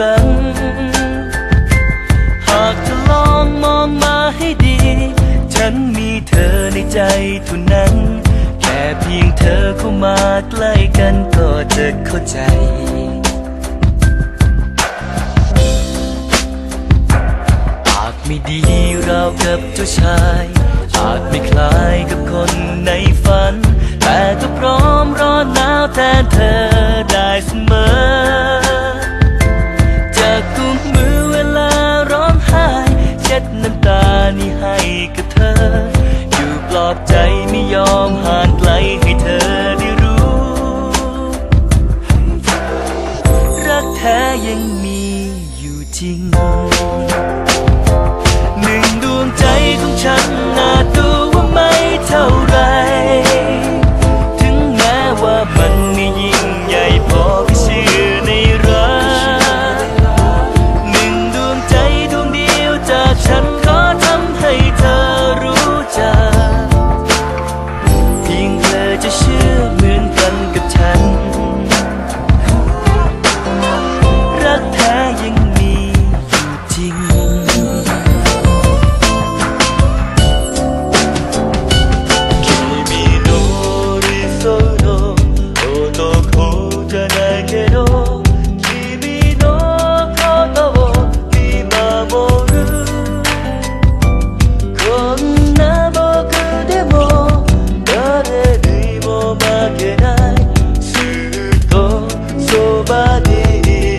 กครั้งหากเธอลองมองมาให้ดี ฉันมีเธอในใจเท่านั้น แค่เพียงเธอเข้ามาใกล้กันก็จะเข้าใจอาจไม่ดีเรากับเจ้าชาย อาจไม่คล้ายกับคนในฝัน แต่ก็พร้อมรอหนาวแทนเธอได้เสมอ จ yeah.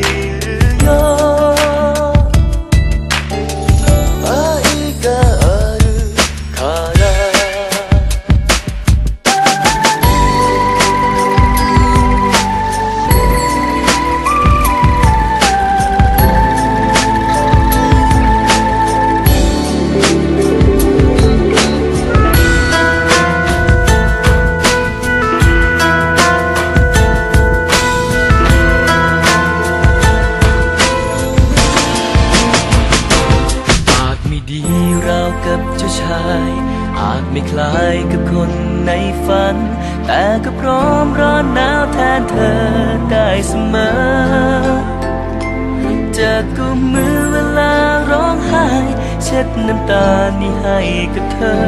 ายอาจไม่คล้ายกับคนในฝัน แต่ก็พร้อมร้อนหนาวแทนเธอได้เสมอจะกุมมือเวลาร้องไห้ เช็ดน้ำตานี่ให้กับเธอ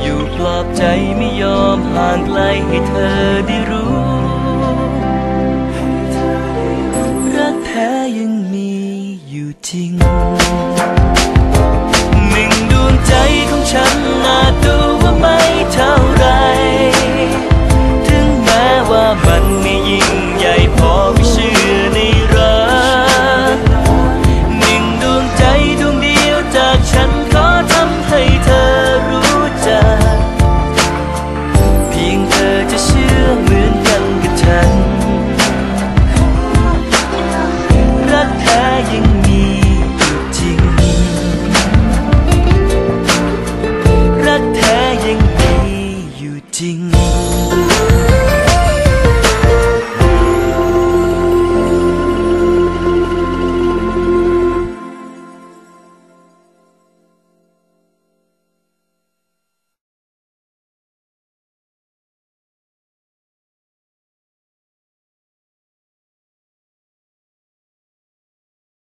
อยู่ปลอบใจไม่ยอมห่างไกลให้เธอได้รู้